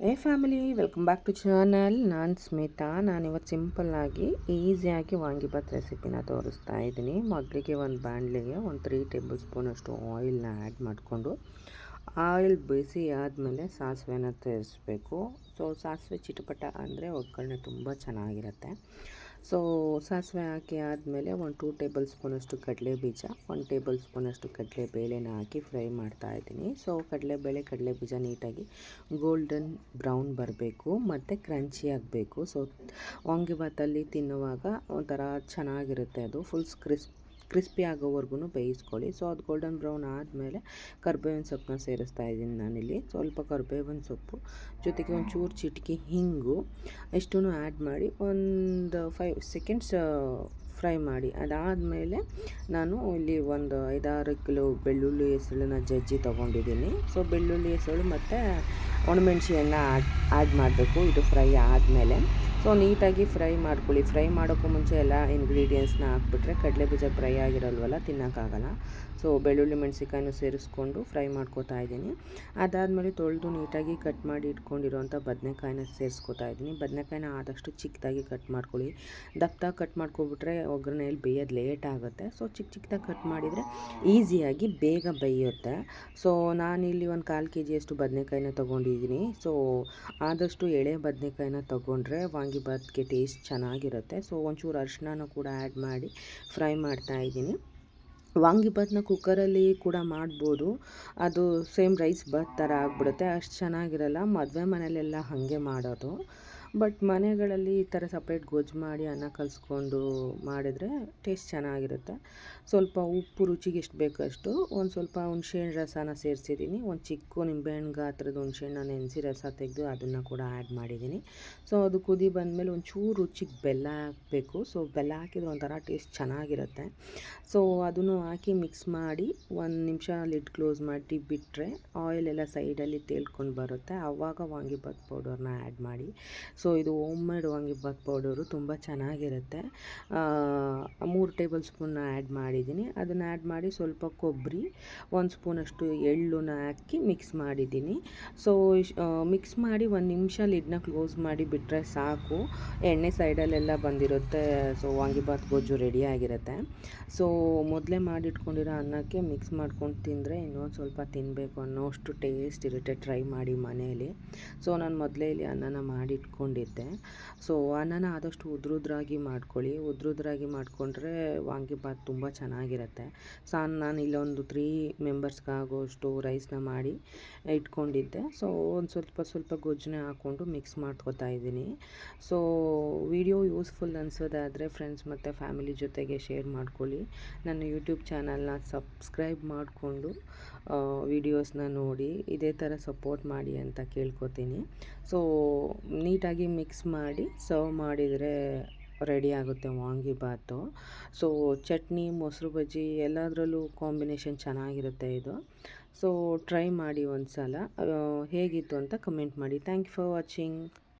ಏ family welcome back to channel ನಾನು ಸ್ಮಿತಾ. ನಾನಿವತ್ತು ಸಿಂಪಲ್ಲಾಗಿ ಈಸಿಯಾಗಿ ವಾಂಗಿಬಾತ್ ರೆಸಿಪಿನ ತೋರಿಸ್ತಾ ಇದ್ದೀನಿ. ಮೊದಲಿಗೆ ಒಂದು ಬಾಣಲೆಗೆ ಒಂದು ತ್ರೀ ಟೇಬಲ್ ಸ್ಪೂನ್ ಅಷ್ಟು ಆಯಿಲ್ನ ಆ್ಯಡ್ ಮಾಡಿಕೊಂಡು ಆಯಿಲ್ ಬಿಸಿ ಆದಮೇಲೆ ಸಾಸಿವೆನ ತರಿಸ್ಬೇಕು. ಸೊ ಸಾಸಿವೆ ಚಿಟಪಟ ಅಂದರೆ ಒಗ್ಗರಣೆ ತುಂಬ ಚೆನ್ನಾಗಿರುತ್ತೆ. ಸೊ ಸಾಸಿವೆ ಹಾಕಿ ಆದಮೇಲೆ ಒಂದು ಟೂ ಟೇಬಲ್ ಸ್ಪೂನಷ್ಟು ಕಡಲೆ ಬೀಜ, ಒಂದು ಟೇಬಲ್ ಸ್ಪೂನಷ್ಟು ಕಡಲೆ ಬೇಳೆನ ಹಾಕಿ ಫ್ರೈ ಮಾಡ್ತಾ ಇದ್ದೀನಿ. ಸೊ ಕಡಲೆಬೇಳೆ ಕಡಲೆ ಬೀಜ ನೀಟಾಗಿ ಗೋಲ್ಡನ್ ಬ್ರೌನ್ ಬರಬೇಕು ಮತ್ತು ಕ್ರಂಚಿ ಆಗಬೇಕು. ಸೊ ವಾಂಗಿಭಾತಲ್ಲಿ ತಿನ್ನುವಾಗ ಒಂಥರ ಚೆನ್ನಾಗಿರುತ್ತೆ ಅದು. ಫುಲ್ ಕ್ರಿಸ್ಪ್ ಕ್ರಿಸ್ಪಿ ಆಗೋವರೆಗೂ ಬೇಯಿಸ್ಕೊಳ್ಳಿ. ಸೊ ಅದು ಗೋಲ್ಡನ್ ಬ್ರೌನ್ ಆದಮೇಲೆ ಕರ್ಬೇವಿನ ಸೊಪ್ಪನ್ನ ಸೇರಿಸ್ತಾ ಇದ್ದೀನಿ ನಾನಿಲ್ಲಿ. ಸ್ವಲ್ಪ ಕರ್ಬೇವಿನ ಸೊಪ್ಪು, ಜೊತೆಗೆ ಒಂದು ಚೂರು ಚಿಟಕಿ ಹಿಂಗು ಇಷ್ಟೂ ಆ್ಯಡ್ ಮಾಡಿ ಒಂದು ಫೈವ್ ಸೆಕೆಂಡ್ಸ್ ಫ್ರೈ ಮಾಡಿ. ಅದಾದಮೇಲೆ ನಾನು ಇಲ್ಲಿ ಒಂದು ಐದಾರು ಕಿಲೋ ಬೆಳ್ಳುಳ್ಳಿ ಹೆಸಳನ್ನ ಜಜ್ಜಿ ತೊಗೊಂಡಿದ್ದೀನಿ. ಸೊ ಬೆಳ್ಳುಳ್ಳಿ ಹೆಸಳು ಮತ್ತು ಒಣಮೆಣ್ಸಿಯನ್ನು ಆ್ಯಡ್ ಆ್ಯಡ್ ಮಾಡಬೇಕು. ಇದು ಫ್ರೈ ಆದಮೇಲೆ. ಸೊ ನೀಟಾಗಿ ಫ್ರೈ ಮಾಡ್ಕೊಳ್ಳಿ. ಫ್ರೈ ಮಾಡೋಕ್ಕೂ ಮುಂಚೆ ಎಲ್ಲ ಇಂಗ್ರೀಡಿಯೆಂಟ್ಸ್ನ ಹಾಕ್ಬಿಟ್ರೆ ಕಡಲೆ ಬೀಜ ಫ್ರೈ ಆಗಿರಲ್ವಲ್ಲ, ತಿನ್ನೋಕ್ಕಾಗಲ್ಲ. ಸೊ ಬೆಳ್ಳುಳ್ಳಿ ಮೆಣಸಿಕಾಯನ್ನು ಸೇರಿಸ್ಕೊಂಡು ಫ್ರೈ ಮಾಡ್ಕೋತಾ ಇದ್ದೀನಿ. ಅದಾದಮೇಲೆ ತೊಳೆದು ನೀಟಾಗಿ ಕಟ್ ಮಾಡಿ ಇಟ್ಕೊಂಡಿರೋಂಥ ಬದನೆಕಾಯಿನ ಸೇರಿಸ್ಕೋತಾ ಇದ್ದೀನಿ. ಬದನೆಕಾಯಿನ ಆದಷ್ಟು ಚಿಕ್ಕದಾಗಿ ಕಟ್ ಮಾಡ್ಕೊಳ್ಳಿ. ದಪ್ಪದಾಗಿ ಕಟ್ ಮಾಡ್ಕೊಬಿಟ್ರೆ ಒಗ್ಗರಣೆಯಲ್ಲಿ ಬೇಯೋದು ಲೇಟ್ ಆಗುತ್ತೆ. ಸೊ ಚಿಕ್ಕ ಚಿಕ್ಕದಾಗಿ ಕಟ್ ಮಾಡಿದರೆ ಈಸಿಯಾಗಿ ಬೇಗ ಬೇಯುತ್ತೆ. ಸೊ ನಾನಿಲ್ಲಿ ಒಂದು ಕಾಲು ಕೆ ಜಿಯಷ್ಟು ಬದನೆಕಾಯಿನ ತೊಗೊಂಡಿದ್ದೀನಿ. ಸೊ ಆದಷ್ಟು ಎಳೆ ಬದನೆಕಾಯಿನ ತೊಗೊಂಡ್ರೆ ವಾಂಗಿಬಾತ್ಗೆ ಟೇಸ್ಟ್ ಚೆನ್ನಾಗಿರುತ್ತೆ. ಸೊ ಒಂಚೂರು ಅರಿಶಿನ ಕೂಡ ಆ್ಯಡ್ ಮಾಡಿ ಫ್ರೈ ಮಾಡ್ತಾ ಇದ್ದೀನಿ. ವಾಂಗಿಬಾತ್ನ ಕುಕ್ಕರಲ್ಲಿ ಕೂಡ ಮಾಡ್ಬೋದು. ಅದು ಸೇಮ್ ರೈಸ್ ಬಾತ್ ಥರ ಆಗಿಬಿಡುತ್ತೆ. ಅಷ್ಟು ಚೆನ್ನಾಗಿರಲ್ಲ. ಮದುವೆ ಮನೆಯಲ್ಲೆಲ್ಲ ಹಾಗೆ ಮಾಡೋದು. ಬಟ್ ಮನೆಗಳಲ್ಲಿ ಈ ಥರ ಸಪ್ರೇಟ್ ಗೊಜ್ಜು ಮಾಡಿ ಅನ್ನ ಕಲಸ್ಕೊಂಡು ಮಾಡಿದರೆ ಟೇಸ್ಟ್ ಚೆನ್ನಾಗಿರುತ್ತೆ. ಸ್ವಲ್ಪ ಉಪ್ಪು ರುಚಿಗೆ ಎಷ್ಟು ಬೇಕೋ ಅಷ್ಟು ಒಂದು ಸ್ವಲ್ಪ ಹುಣ್ಸೆಹಣ್ಣು ರಸನ ಸೇರಿಸಿದ್ದೀನಿ. ಒಂದು ಚಿಕ್ಕ ನಿಂಬೆಹಣ್ಣು ಗಾತ್ರದ ಹುಣ್ಸೆಹಣ್ಣ ನೆನೆಸಿ ರಸ ತೆಗೆದು ಅದನ್ನು ಕೂಡ ಆ್ಯಡ್ ಮಾಡಿದ್ದೀನಿ. ಸೊ ಅದು ಕುದಿ ಬಂದಮೇಲೆ ಒಂಚೂರು ರುಚಿಗೆ ಬೆಲ್ಲ ಹಾಕಬೇಕು. ಸೊ ಬೆಲ್ಲ ಹಾಕಿದ್ರೆ ಒಂಥರ ಟೇಸ್ಟ್ ಚೆನ್ನಾಗಿರುತ್ತೆ. ಸೊ ಅದನ್ನು ಹಾಕಿ ಮಿಕ್ಸ್ ಮಾಡಿ ಒಂದು ನಿಮಿಷ ಲಿಡ್ ಕ್ಲೋಸ್ ಮಾಡಿ ಬಿಟ್ಟರೆ ಆಯಿಲ್ ಎಲ್ಲ ಸೈಡಲ್ಲಿ ತೇಲ್ಕೊಂಡು ಬರುತ್ತೆ. ಆವಾಗ ವಾಂಗಿಬಾತ್ ಪೌಡರ್ನ ಆ್ಯಡ್ ಮಾಡಿ. ಸೊ ಇದು ಹೋಮ್ ಮೇಡ್ ವಾಂಗಿಬಾತ್ ಪೌಡರು ತುಂಬ ಚೆನ್ನಾಗಿರುತ್ತೆ. ಮೂರು ಟೇಬಲ್ ಸ್ಪೂನ್ ಆ್ಯಡ್ ಮಾಡಿದ್ದೀನಿ. ಅದನ್ನು ಆ್ಯಡ್ ಮಾಡಿ ಸ್ವಲ್ಪ ಕೊಬ್ಬರಿ, ಒಂದು ಸ್ಪೂನಷ್ಟು ಎಳ್ಳನ್ನ ಹಾಕಿ ಮಿಕ್ಸ್ ಮಾಡಿದ್ದೀನಿ. ಸೊ ಮಿಕ್ಸ್ ಮಾಡಿ ಒಂದು ನಿಮಿಷ ಲಿಡ್ನ ಕ್ಲೋಸ್ ಮಾಡಿ ಬಿಟ್ಟರೆ ಸಾಕು. ಎಣ್ಣೆ ಸೈಡಲ್ಲೆಲ್ಲ ಬಂದಿರುತ್ತೆ. ಸೊ ವಾಂಗಿಬಾತ್ ಗೊಜ್ಜು ರೆಡಿ ಆಗಿರುತ್ತೆ. ಸೊ, ಮೊದಲೇ ಮಾಡಿಟ್ಕೊಂಡಿರೋ ಅನ್ನಕ್ಕೆ ಮಿಕ್ಸ್ ಮಾಡ್ಕೊಂಡು ತಿಂದರೆ ಇನ್ನೊಂದು ಸ್ವಲ್ಪ ತಿನ್ನಬೇಕು ಅನ್ನೋ ಅಷ್ಟು ಟೇಸ್ಟ್ ಇರುತ್ತೆ. ಟ್ರೈ ಮಾಡಿ ಮನೆಯಲ್ಲಿ ಸೊ, ನಾನು ಮೊದಲೇ ಇಲ್ಲಿ ಅನ್ನನ ಮಾಡಿಟ್ಕೊಂಡು ಇಟ್ಕೊಂಡಿದ್ದೆ ಸೊ ಅನ್ನನ ಆದಷ್ಟು ಉದ್ರುದ್ರಾಗಿ ಮಾಡ್ಕೊಳ್ಳಿ. ಉದ್ರುದ್ರಾಗಿ ಮಾಡಿಕೊಂಡ್ರೆ ವಾಂಗಿಬಾತ್ ತುಂಬ ಚೆನ್ನಾಗಿರುತ್ತೆ. ಸೊ ನಾನು ಇಲ್ಲೊಂದು ತ್ರೀ ಮೆಂಬರ್ಸ್ಗಾಗೋಷ್ಟು ರೈಸ್ನ ಮಾಡಿ ಇಟ್ಕೊಂಡಿದ್ದೆ. ಸೊ ಒಂದು ಸ್ವಲ್ಪ ಸ್ವಲ್ಪ ಗೊಜ್ಜನೆ ಹಾಕ್ಕೊಂಡು ಮಿಕ್ಸ್ ಮಾಡ್ಕೋತಾ ಇದ್ದೀನಿ. ಸೊ ವಿಡಿಯೋ ಯೂಸ್ಫುಲ್ ಅನಿಸೋದಾದರೆ ಫ್ರೆಂಡ್ಸ್ ಮತ್ತು ಫ್ಯಾಮಿಲಿ ಜೊತೆಗೆ ಶೇರ್ ಮಾಡ್ಕೊಳ್ಳಿ. ನನ್ನ ಯೂಟ್ಯೂಬ್ ಚಾನಲ್ನ ಸಬ್ಸ್ಕ್ರೈಬ್ ಮಾಡಿಕೊಂಡು ವಿಡಿಯೋಸ್ನ ನೋಡಿ, ಇದೇ ಥರ ಸಪೋರ್ಟ್ ಮಾಡಿ ಅಂತ ಕೇಳ್ಕೊತೀನಿ. ಸೊ ನೀಟಾಗಿ ಮಿಕ್ಸ್ ಮಾಡಿ ಸರ್ವ್ ಮಾಡಿದರೆ ರೆಡಿ ಆಗುತ್ತೆ ವಾಂಗಿಬಾತು ಸೊ, ಚಟ್ನಿ, ಮೊಸರು ಬಜ್ಜಿ ಎಲ್ಲದರಲ್ಲೂ ಕಾಂಬಿನೇಷನ್ ಚೆನ್ನಾಗಿರುತ್ತೆ ಇದು. ಸೊ, ಟ್ರೈ ಮಾಡಿ ಒಂದು ಸಲ ಹೇಗಿತ್ತು ಅಂತ ಕಮೆಂಟ್ ಮಾಡಿ. Thank you for watching.